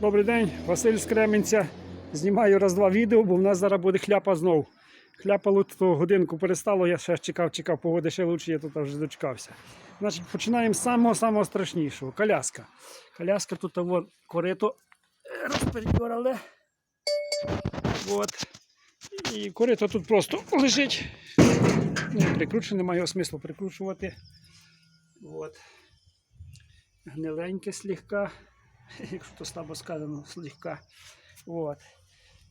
Добрий день, Василь з Кременця. Знімаю раз-два відео, бо в нас зараз буде хляпа знов. Хляпало то годинку перестало, я ще чекав, чекав, погоди ще лучше, я тут вже дочекався. Значить, починаємо з самого-самого страшнішого. Коляска. Коляска тут того корито е. От. І корито тут просто лежить. Не прикручене, немає смислу прикручувати. От. Гниленьке слегка, якщо то слабо сказано, слегка. От.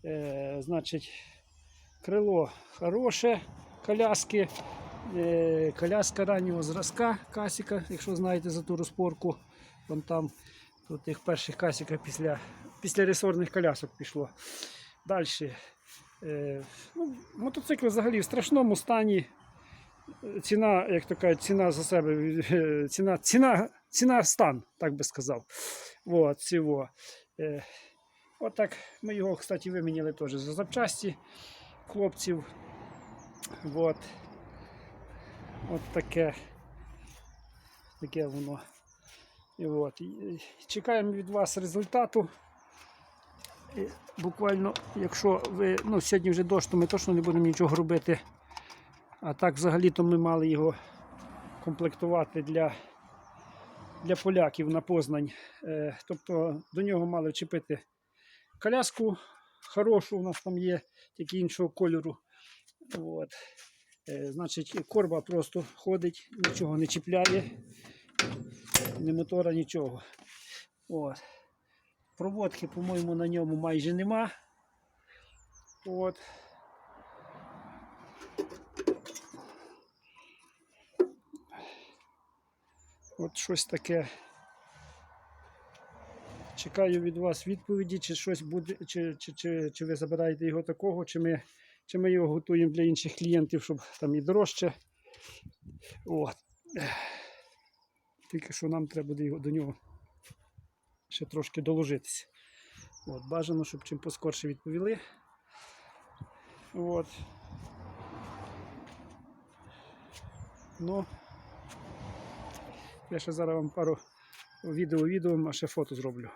Е, значить, крило хороше, коляски. Е, коляска раннього зразка касіка, якщо знаєте за ту розпорку. Вон там тут тих перших касіка після, після ресорних колясок пішло. Далі. Е, ну, мотоцикл взагалі в страшному стані. Ціна, як то кажуть, ціна за себе, ціна, ціна, ціна стан, так би сказав. От, цього. Е, Отак ми його, кстати, виміняли теж за запчасті хлопців. От. От таке. Таке воно. І от. Чекаємо від вас результату. І буквально, якщо ви. Ну, сьогодні вже дощ, то ми точно не будемо нічого робити. А так взагалі-то ми мали його комплектувати для, для поляків на Познань. Е, тобто до нього мали вчепити коляску хорошу, у нас там є, тільки іншого кольору. От. Е, значить, корба просто ходить, нічого не чіпляє, ні мотора, нічого. От. Проводки, по-моєму, на ньому майже нема. От. От щось таке. Чекаю від вас відповіді, чи щось буде, чи, чи, чи, чи ви забираєте його такого, чи ми, чи ми його готуємо для інших клієнтів, щоб там і дорожче. От. Тільки що нам треба буде його, до нього ще трошки доложитися. От, бажано, щоб чим поскорше відповіли. От. Ну, я ще зараз вам пару відео відео, а ще фото зроблю.